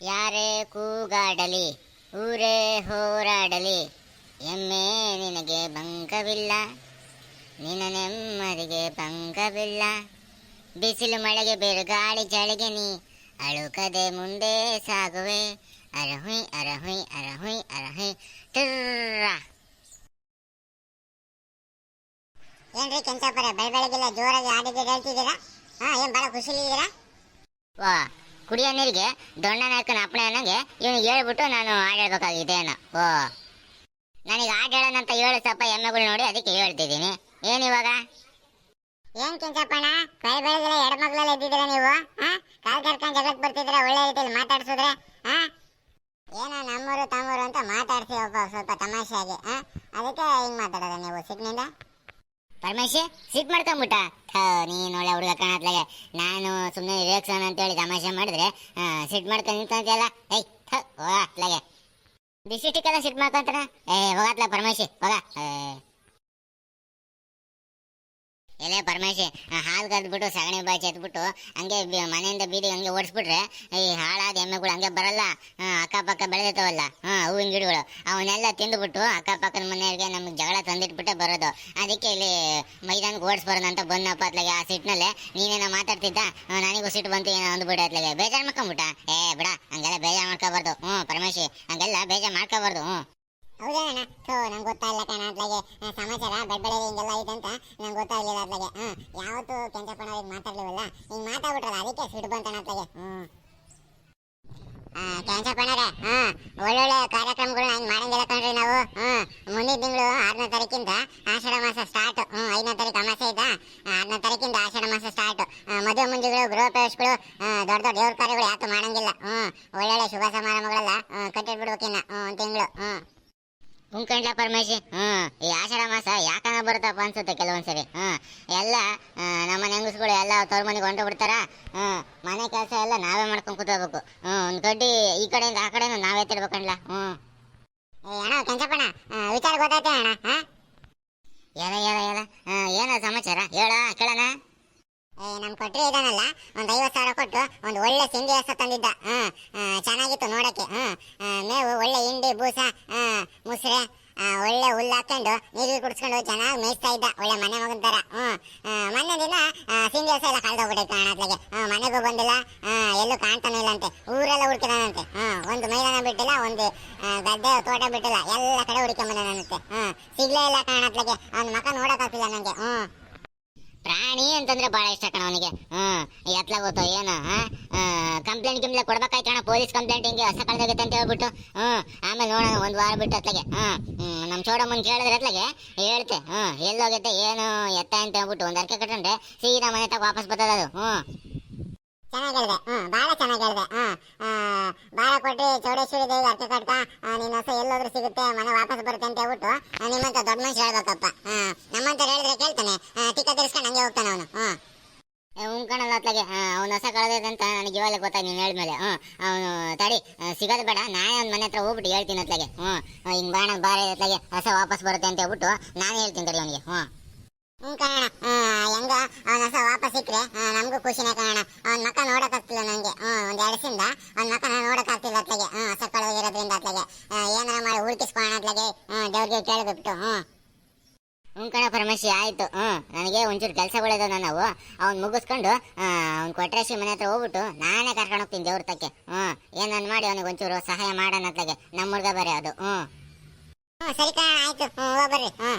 ಯಾರೇ ಕೂಗಾಡಲಿ, ಊರೇ ಹೋರಾಡಲಿ, ಎಮ್ಮೆ ನಿನಗೆ ಭಂಗವಿಲ್ಲ, ನಿನ್ನ ನೆಮ್ಮದಿಗೆ ಭಂಗವಿಲ್ಲ. ಬಿಸಿಲು ಮಳೆಗೆ ಬಿರುಗಾಳಿ ಚಳಿಗೆ ನೀ ಅಳುಕದೆ ಮುಂದೆ ಸಾಗುವೆ. ಅರಹುಯ್ ಅರಹುಯ್ ಅರಹುಯ್ ಅರಹುಯ್, ಟರ್ರ. ಏನ್ರಿ ಕೆಂಚಪ್ಪರ ಬೆಳ ಜೋರಾಗಿ ಹಾಡಿಗೆ ಹೇಳ್ತಿದ್ದೀರಾ? ಹಾ, ಏನ್ ಬಹಳ ಖುಷಿಲಿದ್ದೀರಾ ವಾ. ಕುಡಿಯೋ ನೀರಿಗೆ ದೊಣ್ಣ ನಾಯಕನ ಅಪ್ಪಣೆ ಅನ್ನಂಗೆ ಇವನಿಗೆ ಹೇಳ್ಬಿಟ್ಟು ನಾನು ಹಾಡೇಳ್ಬೇಕಾಗಿದೆ ಏನೋ ಓ. ನನಗೆ ಹಾಡು ಹೇಳೋಣಂತ ಏಳು ಸ್ವಲ್ಪ ಎಮ್ಮೆಗಳು ನೋಡಿ ಅದಕ್ಕೆ ಹೇಳ್ತಿದ್ದೀನಿ. ಇವಾಗ? ಏನ್ ಕೆಂಚಪ್ಪಣ್ಣ? ಕೈ ಬೆಳಗ್ಗೆ ಎಡಮಗ್ಲಲ್ಲಿ ಎದ್ದಿದ್ದೀರಾ ನೀವು? ಕಾಲ್ ಕರ್ಕೊಂಡು ಜಗತ್ ಬರ್ತಿದ್ದೀರಾ? ಒಳ್ಳೆ ರೀತಿಯಲ್ಲಿ ಮಾತಾಡ್ಸಿದ್ರೆ? ಹಾ? ಏನೋ ನಮ್ಮೂರು ತಮ್ಮೂರು ಅಂತ ಮಾತಾಡ್ಸಿ ಒಬ್ಬ ಸ್ವಲ್ಪ ತಮಾಷೆಯಾಗಿ. ಅದಕ್ಕೆ ಹಿಂಗೆ ಮಾತಾಡೋದ ನೀವು ಸಿಟ್ನಿಂದ ಪರಮೇಶಿ ಸಿಟ್ ಮಾಡ್ಕೊಂಬಿಟ್ಟ. ನೀನು ಒಳ್ಳೆ ಹುಡುಗ ಕಾಣತ್ಲಾಗೆ. ನಾನು ಸುಮ್ಮನೆ ಅಂತ ಹೇಳಿ ತಮಾಷೆ ಮಾಡಿದ್ರೆ ಸಿಟ್ ಮಾಡ್ಕೊಂಡು ನಿಂತಂತೆಲ್ಲ ಏಯ್ ಹೋಗ, ಅತ್ಲಾಗೆ. ಬಿಸಿಟಿಕ್ಕೆಲ್ಲ ಸಿಟ್ ಮಾಡ್ಕೊಂತಾನ ಏ ಹೋಗತ್ಲ ಪರಮೇಶಿ ಹೋಗ. ಎಲೆ ಪರಮೇಶಿ ಹಾಲು ಕದ್ಬಿಟ್ಟು ಸಗಣಿ ಬಾಚಿ ಎತ್ಬಿಟ್ಟು ಹಂಗೆ ಮನೆಯಿಂದ ಬೀದಿ ಹಂಗೆ ಓಡಿಸ್ಬಿಟ್ರೆ, ಈ ಹಾಳಾದ ಎಮ್ಮೆಗಳು ಹಂಗೆ ಬರಲ್ಲ ಅಕ್ಕಪಕ್ಕ ಬೆಳೆದಿರ್ತಾವಲ್ಲ ಹಾ ಹೂವಿನ ಗಿಡಗಳು, ಅವನ್ನೆಲ್ಲ ತಿಂದುಬಿಟ್ಟು ಅಕ್ಕಪಕ್ಕದ ಮನೆಯವ್ರಿಗೆ ನಮ್ಗೆ ಜಗಳ ತಂದಿಟ್ಬಿಟ್ಟೆ ಬರೋದು. ಅದಕ್ಕೆ ಇಲ್ಲಿ ಮೈದಾನಕ್ಕೆ ಓಡಿಸ್ಬಾರ್ದು ಅಂತ ಬಂದಪ್ಪ ಅತ್ಲಾಗೆ ಆ ಸಿಟ್ನಲ್ಲೇ, ನೀನೇನ ಮಾತಾಡ್ತಿದ್ದ? ನನಗೂ ಸಿಟ್ಟು ಬಂತು ಏನೋ ಅಂದ್ಬಿಟ್ಟು ಅತ್ಲಾಗೆ. ಬೇಜಾರು ಮಾಡ್ಕೊಂಬಿಟ್ಟ? ಏ ಬಿಡ, ಹಂಗೆಲ್ಲ ಬೇಜಾರು ಮಾಡ್ಕೋಬಾರ್ದು. ಹ್ಞೂ ಪರಮೇಶಿ, ಹಂಗೆಲ್ಲ ಬೇಜಾರು ಮಾಡ್ಕೋಬಾರ್ದು. ಹ್ಞೂ ಹೌದಣ್ಣ ಥೋ, ನಂಗೆ ಗೊತ್ತಾಗಿಲ್ಲ ಕಣ ಅದ್ಲಾಗೆ. ಸಮಾಚಾರ? ಬೆಳಗ್ಗೆ ಹಿಂಗೆಲ್ಲ ಐತೆ ಅಂತ? ನಂಗೆ ಗೊತ್ತಾಗ್ಲಿಲ್ಲ ಅದ್ಲಾಗೆ. ಹ್ಮ್. ಯಾವತ್ತು ಕೆಂಚಪ್ಪಣ ಅವ್ರಿಗೆ ಮಾತಾಡ್ಲಿವಲ್ಲ? ಹಿಂಗೆ ಮಾತಾಡ್ಬಿಟ್ರಲ್ಲ, ಅದಕ್ಕೆ ಸಿಟ್ಟು ಬಂತಣ್ಣ ಅತ್ಲಾಗೆ ಹ್ಮ್. ಕೆಂಚಪ್ಪನವ್ರೆ ಹಾಂ ಒಳ್ಳೊಳ್ಳೆ ಕಾರ್ಯಕ್ರಮಗಳನ್ನ ಹಂಗ್ ಮಾಡಂಗಿಲ್ಲ ಕಣ್ರಿ ನಾವು. ಹ್ಮ್. ಮುಂದಿನ ತಿಂಗಳು ಆರನೇ ತಾರೀಕಿಂದ ಆಷಾಢ ಮಾಸ ಸ್ಟಾರ್ಟ್ ಹ್ಮ್, ಐದನೇ ತಾರೀಕು ಅಮಾಸೆ ಇದ್ದ ಆರನೇ ತಾರೀಕಿಂದ ಆಷಾಢ ಮಾಸ ಸ್ಟಾರ್ಟ್ ಮದುವೆ ಮುಂಜಿಗಳು, ಗೃಹ ಪ್ರವೇಶಗಳು ದೊಡ್ಡ ದೊಡ್ಡ ದೇವ್ರ ಕಾರ್ಯಗಳು ಯಾಕೆ ಮಾಡಂಗಿಲ್ಲ. ಹ್ಮ್. ಒಳ್ಳೊಳ್ಳೆ ಶುಭ ಸಮಾರಂಭಗಳೆಲ್ಲ ಕಟ್ಟಿಟ್ಬಿಡ್ಬೇಕಿನ್ನ ಹ್ಮ್ ತಿಂಗಳು. ತಿಂಗಳು ಹ್ಮ್ ಉಂಕಂಡ್ಲ ಪರಮೇಶಿ ಈ ಆಷಾಢ ಮಾಸ ಯಾಕನ ಬರುತ್ತಪ್ಪ ಅನ್ಸುತ್ತೆ ಕೆಲವೊಂದ್ಸರಿ ಹ್ಮ್ ಎಲ್ಲ ನಮ್ಮ ಹೆಂಗಸ್ಗಳು ಎಲ್ಲ ತವ್ರ ಮನೆಗೆ ಹೊಂಟು ಬಿಡ್ತಾರ? ಹ್ಮ್ ಮನೆ ಕೆಲಸ ಎಲ್ಲ ನಾವೇ ಮಾಡ್ಕೊಂಡ್ ಕೂತ್ಕೋಬೇಕು. ಹ್ಮ್ ಒಂದ್ ಕಡ್ಡಿ ಈ ಕಡೆಯಿಂದ ಆ ಕಡೆನೂ ನಾವೇ ತಿರ್ಬೇಕಂಡ್ಲ ಹ್ಮ್ ಅಣ್ಣ ಕೆಂಚಪ್ಪಣ್ಣ ವಿಚಾರ ಗೊತ್ತಾಯ್ತೆ ಅಣ್ಣ ಏನ ಏನ ಏನ ಆ, ಏನ ಸಮಾಚಾರ? ಹೇಳ ಕೇಳಣ. ಏ ನಮ್ ಕೊಟ್ರಿ ಇದಾನಲ್ಲ ಒಂದ್ ಐವತ್ ಸಾವಿರ ಕೊಟ್ಟು ಒಂದು ಒಳ್ಳೆ ಸಿಂಧಿ ಹೆಸ ತಂದಿದ್ದ. ಹ್ಮ್ ಆ, ಚೆನ್ನಾಗಿತ್ತು ನೋಡಕ್ಕೆ ಹ್ಮ್ ಆ, ಮೇವು ಒಳ್ಳೆ ಹಿಂಡಿ ಬೂಸ ಆ, ಮುಸ್ರೆ ಒಳ್ಳೆ ಹುಲ್ಲು ಹಾಕೊಂಡು ನೀರು ಕುಡಿಸ್ಕೊಂಡು ಚೆನ್ನಾಗಿ ಮೇಯಿಸ್ತಾ ಇದ್ದ ಒಳ್ಳೆ ಮನೆ ಮಗನ ಹ್ಮ್. ಆ, ಮೊನ್ನೆ ದಿನ ಸಿಂಧಿ ಹಸ ಎಲ್ಲ ಕಳ್ದೋಗ್ಬಿಟ್ಟೈತೆ ಕಾಣತ್ಲಾಗೆ ಹ್ಞೂ ಮನೆಗೂ ಬಂದಿಲ್ಲ. ಎಲ್ಲೂ ಕಾಣ್ತಾನೆ ಇಲ್ಲ ಅಂತೆ ಊರೆಲ್ಲ ಹುಡುಕಿದಾನಂತೆ. ಹ್ಮ್. ಒಂದು ಮೈದಾನ ಬಿಟ್ಟಿಲ್ಲ ಒಂದು ಗದ್ದೆ ತೋಟ ಬಿಟ್ಟಿಲ್ಲ. ಎಲ್ಲ ಕಡೆ ಹುಡುಕೊಂಬಂದಾನಂತೆ ಹ್ಮ್. ಸಿಗ್ಲೇ ಇಲ್ಲ ಕಾಣತ್ಲಾಗೆ ಅವ್ನ ಮಕ ನೋಡೋಕ್ಕಾಗ್ತಿಲ್ಲ ನಂಗೆ. ಹ್ಮ್. ಪ್ರಾಣಿ ಅಂತಂದ್ರೆ ಬಹಳ ಇಷ್ಟ ಕಣ ಅವನಿಗೆ. ಹ್ಮ್ ಎತ್ಲ ಏನು ಕಂಪ್ಲೇಂಟ್ ಗಿಂಪ್ಲೇಂಟ್ ಕೊಡ್ಬೇಕಾಯ್ತು ಕಣ ಪೊಲೀಸ್ ಕಂಪ್ಲೇಂಟ್ ಹಿಂಗೆ ಹೊಸ ಕಳ್ದಾಗೈತೆ ಅಂತ ಹೇಳ್ಬಿಟ್ಟು. ಹ್ಮ್, ಆಮೇಲೆ ನೋಡೋಣ ಒಂದ್ ವಾರ ಬಿಟ್ಟು ಅತ್ಲಾಗೆ. ಹ್ಮ್ ನಮ್ ಚೋಡಮ್ಮನ್ ಕೇಳಿದ್ರೆ ಅತ್ಲಾಗೆ ಹೇಳ್ತೆ, ಹ್ಮ್ ಎಲ್ಲೋಗೈತೆ ಏನು, ಎತ್ತ ಅಂತ ಹೇಳ್ಬಿಟ್ಟು ಒಂದ್ ಅರ್ಕೆ ಕಟ್ಕೊಂಡ್ರೆ ಸೀದಾ ಮನೆ ತಗ ವಾಪಸ್ ಬರ್ತದ ಅದು. ಹ್ಮ್. ಚೆನ್ನಾಗಿ ಹೇಳಿದೆ ಹ್ಮ್ ಭಾಳ ಚೆನ್ನಾಗಿ ಹಾ ಭಾಳ ಕೊಟ್ಟು ಚೌಡೇಶ್ವರಿ ದೇವಿ ಅರ್ಕೆ ಕಟ್ಕ ನಿನ್ನ ಹೊಸ ಎಲ್ಲೋದ್ರೂ ಸಿಗುತ್ತೆ ಮನೆ ವಾಪಸ್ ಬರುತ್ತೆ ಅಂತ ಹೇಳ್ಬಿಟ್ಟು ನಿಮ್ಮಂತ ದೊಡ್ಡ ಮನುಷ್ಯ ಹೇಳ್ಬೇಕಪ್ಪ ಹಾ ನಮ್ಮಂತ ಹೇಳಿದ್ರೆ ಕೇಳ್ತಾನೆ. ಆ, ಟಿಕ್ಕ ತಿರ್ಸ್ಕೊಂಡು ಹಂಗೆ ಹೋಗ್ತಾನೆ ಅವನು. ಹ್ಮ್. ಉಂಕಣಲ್ಲ ಅತ್ಲಾಗೆ. ಅವ್ನು ಹೊಸ ಅಂತ ನನಗೆ ಇವಾಗ ಗೊತ್ತಾಗ ನೀನು ಹೇಳಿದ್ಮೇಲೆ. ಹ್ಞೂ ಅವನು ತಡಿ ಸಿಗೋದು ಬೇಡ. ನಾನೇ ಅವ್ನ ಮನೆ ಹತ್ರ ಹೋಗ್ಬಿಟ್ಟು ಹೇಳ್ತೀನಿ ಅತ್ಲಾಗೆ. ಹ್ಞೂ ಹಿಂಗೆ ಬಾಣ ಬಾರ ಅತ್ಲಾಗೆ ಹೊಸ ವಾಪಸ್ ಬರುತ್ತೆ ಅಂತ ಹೇಳ್ಬಿಟ್ಟು ನಾನೇ ಹೇಳ್ತೀನಿ ತಡಿ ಅವನಿಗೆ. ಹ್ಞೂ ಹ್ಞೂ ಹೆಂಗ ಅವನ ಹೊಸ ವಾಪಸ್ ಸಿಕ್ಕರೆ ನಮಗೂ ಖುಷಿನೇ ಕಣ ಅವನ ಮಕ್ಕ ನೋಡಕ್ಕಾಗ್ತಿಲ್ಲ ನನಗೆ ಹ್ಞೂ ಒಂದು ಎರಡಸಿಂದ ಅವನ ಮಕ್ಕನ ನೋಡಕ್ಕಾಗ್ತಿಲ್ಲ ಅತ್ಲಾಗೆ. ಹ್ಞೂ ಹೊಸ ಕಳೆದಿರೋದ್ರಿಂದ ಏನಾರ ಮಾಡಿ ಉಳ್ಕಿಸ್ಕೋಣ ಅತ್ಲಾಗೆ. ಹ್ಞೂ ದೇವ್ರಿಗೆ ಕೇಳಬಿಟ್ಟು ಹ್ಞೂ ಹ್ಞೂ ಕಣ ಪರಮೇಶಿ, ಆಯಿತು. ಹ್ಞೂ ನನಗೆ ಒಂಚೂರು ಕೆಲಸಗಳಿದಾವ ನಾವು. ಅವ್ನು ಮುಗಿಸ್ಕೊಂಡು ಅವ್ನು ಕೊಟ್ರೇಶಿ ಮನೆ ಹತ್ರ ಹೋಗ್ಬಿಟ್ಟು ನಾನೇ ಕರ್ಕೊಂಡು ಹೋಗ್ತೀನಿ ದೇವ್ರ ತಕ್ಕೆ ಹ್ಞೂ ಏನನ್ನ ಮಾಡಿ ಅವನಿಗೆ ಒಂಚೂರು ಸಹಾಯ ಮಾಡೋಣ ಅತ್ಲಾಗೆ. ನಮ್ಮ ಹುಡುಗ ಬರೀ ಅದು. ಹ್ಞೂ ಹ್ಞೂ ಸರಿ ಕಣ ಆಯಿತು. ಹ್ಞೂ ಹೋಗ್ಬರ್ರಿ ಹ್ಞೂ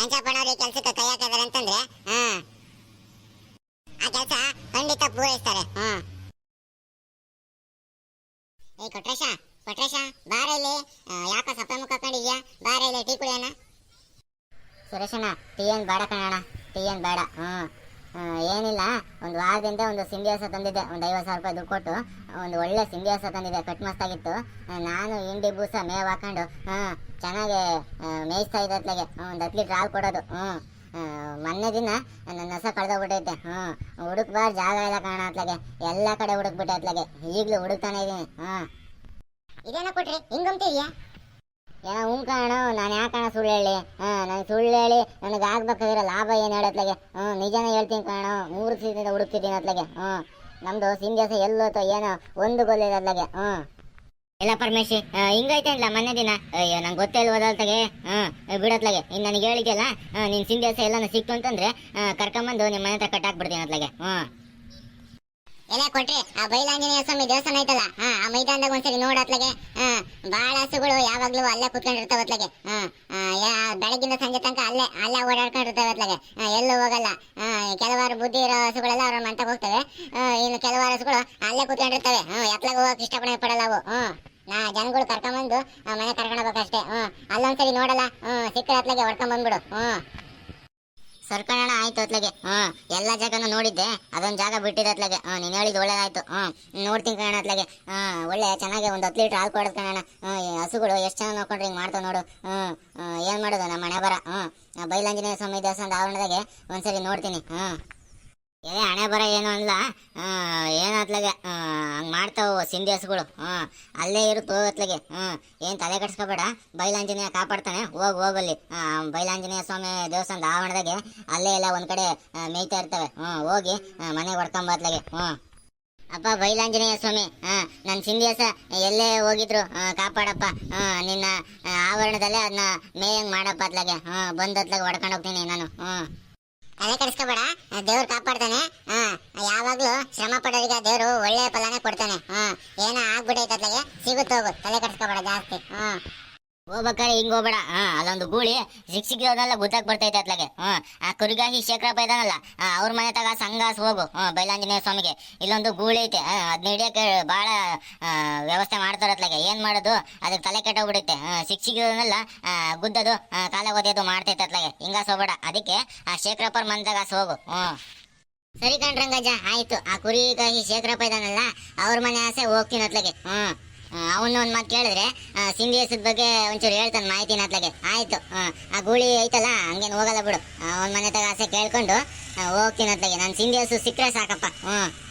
ಕೆಂಚಪ್ಪನವ್ರಿಗೆ ಕೆಲಸಕ್ಕೆ ಕೈ ಹಾಕಿದಾರೆ ಅಂತಂದ್ರೆ ಹಾ ಆ ಕೆಲಸ ಖಂಡಿತ ಪೂರೈಸ್ತಾರೆ ಹ್ಮ್. ಏ ಕೊಟ್ರೇಶ ಕೊಟ್ರೇಶ ಬಾರ ಇಲ್ಲಿ. ಯಾಕ ಸಪ್ಪ ಮುಖ ಕಂಡಿದ್ಯಾ ಬಾರ ಇಲ್ಲಿ ಟೀ ಕುಡಿಯೋಣ. ಸುರೇಶಣ್ಣ ಟೀ ಏನ್ ಬೇಡ ಕಣಣ್ಣ ಟೀ ಏನ್ ಬೇಡ ಆ, ಏನಿಲ್ಲ, ಒಂದು ವಾರದಿಂದ ಒಂದು ಸಿಂಬಿಯಾಸ ತಂದಿದ್ದೆ ಒಂದು ಐವತ್ತು ಸಾವಿರ ರೂಪಾಯಿ ದುಡ್ಡು ಕೊಟ್ಟು, ಒಂದು ಒಳ್ಳೆ ಸಿಂಬಿಯಾಸ ತಂದಿದ್ದೆ ಕಟ್ ಮಸ್ತಾಗಿತ್ತು. ನಾನು ಹಿಂಡಿ ಬೂಸ ಮೇವು ಹಾಕೊಂಡು ಹಾಂ ಚೆನ್ನಾಗಿ ಮೇಯಿಸ್ತಾ ಇದ್ದ ಅತ್ಲಾಗೆ. ಒಂದು ಹತ್ತು ಲೀಟ್ರ್ ಹಾಲು ಕೊಡೋದು ಹ್ಞೂ ಮೊನ್ನೆ ದಿನ ನನ್ನ ಹೊಸ ಕಳೆದೋಗ್ಬಿಟ್ಟೈತೆ ಹ್ಞೂ ಹುಡುಕ್ಬಾರ್ದು ಜಾಗ ಎಲ್ಲ ಕಾಣ ಅತ್ಲಾಗೆ. ಎಲ್ಲ ಕಡೆ ಹುಡುಕ್ಬಿಟ್ಟೆ ಅತ್ಲಾಗೆ. ಈಗಲೂ ಹುಡುಕ್ತಾನೆ ಇದ್ದೀನಿ ಹಾಂ ಇದೇನ ಕೊಟ್ರಿ ಹಿಂಗಂತೀಯ ಏನೋ ಹ್ಞೂ ಕಾಣ ನಾನು ಯಾಕಣ ಸುಳ್ಳು ಹೇಳಿ? ಹಾಂ ನಾನು ಸುಳ್ಳು ಹೇಳಿ, ನನಗೆ ಆಗ್ಬೇಕಾಗಿರೋ ಲಾಭ ಏನು ಹೇಳತ್ಲಾಗೆ ಹ್ಞೂ ನಿಜಾನೇ ಹೇಳ್ತೀನಿ ಕಾಣ ಮೂರು ಸೀಟಿಂದ ಹುಡುಕ್ತಿದ್ದೀನಿ ಅತ್ಲಾಗೆ. ಹ್ಞೂ ನಮ್ದು ಸಿಂಧ್ಯಾಸ ಎಲ್ಲೋತೋ ಏನೋ ಒಂದು ಗೊಲ್ಲಿಲ್ಲ ಅತ್ಲಾಗೆ. ಹ್ಞೂ ಇಲ್ಲ ಪರಮೇಶಿ ಹಿಂಗೈತೆ ಇಲ್ಲ ಮೊನ್ನೆ ದಿನ? ಅಯ್ಯೋ, ನಂಗೆ ಗೊತ್ತೇ ಇಲ್ವದಲ್ತಾಗೆ ಹಾಂ ಬಿಡತ್ಲಾಗೆ ಇನ್ನು ನನಗೆ ಹೇಳಿದ್ಯಲ್ಲ? ನಿನ್ನ ಸಿಂಧ್ಯಾಸ ಎಲ್ಲಾನು ಸಿಕ್ತು ಅಂತಂದ್ರೆ ಕರ್ಕೊಂಬಂದು ನಿಮ್ಮ ಮನೆ ಹತ್ರ ಕಟ್ಟಾಕ್ಬಿಡ್ತೀನಿ ಅತ್ಲಾಗೆ. ಹ್ಞೂ ಎಲ್ಲ ಕೊಟ್ರಿ. ಆ ಬೈಲಾಂಜನೇಯ ಸ್ವಾಮಿ ದೇವಸ್ಥಾನ ಐತಲ್ಲ? ಆ ಮೈದಾನದಾಗ ಒಂದ್ಸರಿ ನೋಡತ್ಲಾಗೆ ಹಾ, ಬಾಳ ಹಸುಗಳು ಯಾವಾಗ್ಲೂ ಅಲ್ಲೇ ಕುತ್ಕೊಂಡಿರ್ತಾವ ಅತ್ಲಾಗೆ. ಹಾ ಬೆಳಗಿಂದ ಸಂಜೆ ತನಕ ಅಲ್ಲೇ ಅಲ್ಲೇ ಓಡಾಡ್ಕೊಂಡಿರ್ತಾವೆ ಅತ್ಲಾಗೆ. ಎಲ್ಲೂ ಹೋಗಲ್ಲ. ಕೆಲವಾರು ಬುದ್ಧಿ ಇರೋ ಹಸುಗಳೆಲ್ಲ ಅವ್ರ ಮಂತಕ್ಕೆ ಹೋಗ್ತವೆ. ಇನ್ನು ಕೆಲವಾರು ಹಸುಗಳು ಅಲ್ಲೇ ಕುತ್ಕೊಂಡಿರ್ತವೆ. ಹ್ಮ್ ಎತ್ಲಾಗ ಹೋಗಕ್ ಇಷ್ಟಪಡ ಪಡಲ್ಲ ಅವು. ನಾ ಜನಗಳು ಕರ್ಕೊಂಬಂದು ಬಂದು ಮನೆ ಕರ್ಕೊಂಡೋಗ್ಬೇಕಷ್ಟೇ ಹ್ಮ್ ಅಲ್ಲೊಂದ್ಸರಿ ನೋಡಲ್ಲ. ಹ್ಮ್ ಸಿಕ್ಕ ಅತ್ಲಾಗೆ ಹೊಡ್ಕೊಂಡ್ ಬಂದ್ಬಿಡು ಹ್ಮ್ ಸರ್ಕಣ ಆಯ್ತು ಅತ್ಲಾಗೆ. ಹ್ಮ್ ಎಲ್ಲ ಜಾಗನೂ ನೋಡಿದ್ದೆ. ಅದೊಂದ್ ಜಾಗ ಬಿಟ್ಟಿದೆ ಅತ್ಲಾಗೆ. ಹ್ಮ್ ನೀನು ಹೇಳಿದ್ ಒಳ್ಳೇದಾಯ್ತು. ಹ್ಮ್ ನೋಡ್ತೀನಿ ಕಣ ಅತ್ಲಗೆ. ಹ್ಮ್ ಒಳ್ಳೆ, ಚೆನ್ನಾಗಿ ಒಂದು ಹತ್ತು ಲೀಟರ್ ಹಾಲು ಕೊಡೋದು ಕಣ ಹಸುಗಳು ಎಷ್ಟು ಚೆನ್ನಾಗಿ ನೋಡ್ಕೊಂಡ್ರೆ ಹಿಂಗ್ ಮಾಡ್ತಾವೆ ನೋಡು. ಹ್ಮ್ ಏನ್ ಮಾಡೋದು, ನಮ್ಮ ಮನೆ ಬರ. ಹ್ಮ್ ಬೈಲಾಂಜನೇಯ ಸ್ವಾಮಿ ದೇವಸ್ಥಾನದ ಆವರಣದಾಗೆ ಒಂದ್ಸರಿ ನೋಡ್ತೀನಿ. ಹ್ಮ್ ಏ, ಹಣೆ ಬರ ಏನು ಅಲ್ಲ. ಏನಾತ್ಲಾಗೆ ಹಂಗ್ ಮಾಡ್ತಾವು ಸಿಂಧಿ ಅಲ್ಲೇ ಇರು ಹೋಗತ್ಲಾಗೆ ಹ್ಞೂ ಏನು ತಲೆ ಕಟ್ಸ್ಕೊಬೇಡ ಬೈಲಾಂಜನೇಯ ಕಾಪಾಡ್ತಾನೆ. ಹೋಗ್ ಹೋಗಲ್ಲಿ ಬೈಲಾಂಜನೇಯ ಸ್ವಾಮಿ ದೇವಸ್ಥಾನದ ಆವರಣದಾಗೆ ಅಲ್ಲೇ ಎಲ್ಲ ಒಂದು ಕಡೆ ಮೇಯ್ತಾ ಇರ್ತವೆ. ಹ್ಞೂ ಹೋಗಿ ಮನೆಗೆ ಹೊಡ್ಕೊಂಬತ್ಲಾಗೆ ಹ್ಞೂ ಅಪ್ಪ, ಬೈಲಾಂಜನೇಯ ಸ್ವಾಮಿ ಹಾಂ ನನ್ನ ಸಿಂಧಿಯಸ ಎಲ್ಲೇ ಹೋಗಿದ್ರು ಕಾಪಾಡಪ್ಪ. ನಿನ್ನ ಆವರಣದಲ್ಲೇ ಅದನ್ನ ಮೇಯಂಗ್ ಮಾಡಪ್ಪ ಅತ್ಲಾಗೆ ಹಾಂ ಬಂದತ್ಲಾಗೆ ಹೊಡ್ಕೊಂಡು ಹೋಗ್ತೀನಿ ನಾನು. ಹ್ಮ್ ತಲೆ ಕೆಡಿಸ್ಕೋಬೇಡ ದೇವ್ರು ಕಾಪಾಡ್ತಾನೆ. ಹಾ, ಯಾವಾಗ್ಲೂ ಶ್ರಮ ಪಡೋರಿಗೆ ದೇವ್ರು ಒಳ್ಳೆ ಫಲನೇ ಕೊಡ್ತಾನೆ. ಹಾ, ಏನೋ ಆಗ್ಬಿಟ್ಟೈತೆ ಅತ್ಲಾಗೆ ಸಿಗುತ್ತೆ ಹೋಗು. ತಲೆ ಕೆಡಿಸ್ಕೋಬೇಡ ಜಾಸ್ತಿ. ಹಾ. ಹೋಗ್ಬೇಕಾರೆ ಹಿಂಗ್ ಹೋಗ್ಬೇಡ. ಹಾ, ಅಲ್ಲೊಂದು ಗೂಳಿ ಸಿಕ್ ಸಿಕ್ಕಿರೋದೆಲ್ಲ ಗುದ್ದಾಕ್ ಬರ್ತೈತೆ ಅತ್ಲಾಗೆ. ಆ ಕುರಿಗಾಹಿ ಶೇಖರಪ್ಪ ಇದಾನಲ್ಲ ಅವ್ರ ಮನೆ ತಗ ಸಂಗಾಸ್ ಹೋಗು. ಹಾ, ಬೈಲಾಂಜನೇಯ ಸ್ವಾಮಿಗೆ. ಇಲ್ಲೊಂದು ಗೂಳಿ ಐತೆ. ಅದ್ನ ಹಿಡಿಯಕ್ಕೆ ಭಾಳ ವ್ಯವಸ್ಥೆ ಮಾಡ್ತಾರೆ ಅತ್ಲಾಗೆ. ಏನ್ ಮಾಡೋದು? ಅದಕ್ಕೆ ತಲೆ ಕೆಟ್ಟೋಗ್ಬಿಡುತ್ತೆ. ಸಿಕ್ ಸಿಕ್ಕಿರೋದನ್ನೆಲ್ಲ ಗುದ್ದದು ಕಾಲ ಓದಿಯೋದು ಮಾಡ್ತೈತೆ ಅತ್ಲಾಗೆ. ಹಿಂಗಾಸ್ ಹೋಗ್ಬೇಡ. ಅದಕ್ಕೆ ಆ ಶೇಖರಪ್ಪರ ಮನೆ ತಗಾಸ್ ಹೋಗು ಹ್ಮ್. ಸರಿ ಕಣ್ರಂಗಜ್ಜ, ಆಯ್ತು. ಆ ಕುರಿಗಾಹಿ ಶೇಖರಪ್ಪ ಇದಾನಲ್ಲ ಅವ್ರ ಮನೆ ಆಸೆ ಹೋಗ್ತೀನಿ ಅತ್ಲಾಗೆ. ಹ್ಮ್. ಅವನ್ನ ಒಂದ್ ಮಾತು ಕೇಳಿದ್ರೆ ಸಿಂಧಿ ಬಗ್ಗೆ ಒಂಚೂರು ಹೇಳ್ತಾನೆ ಮಾಹಿತಿನ ಅತ್ಲಾಗೆ. ಆಯ್ತು ಆ, ಗೂಳಿ ಐತಲ್ಲ ಹಂಗೇನು ಹೋಗಲ್ಲ ಬಿಡು. ಅವನ ಮನೆ ತಗ ಆಸೆ ಕೇಳ್ಕೊಂಡು ಹೋಗ್ತೀನಿ ಅತ್ಲಾಗೆ. ನಾನು ಸಿಂಧಿ ಹೆಸರು ಸಿಕ್ಕರೆ ಸಾಕಪ್ಪ. ಹ್ಮ್.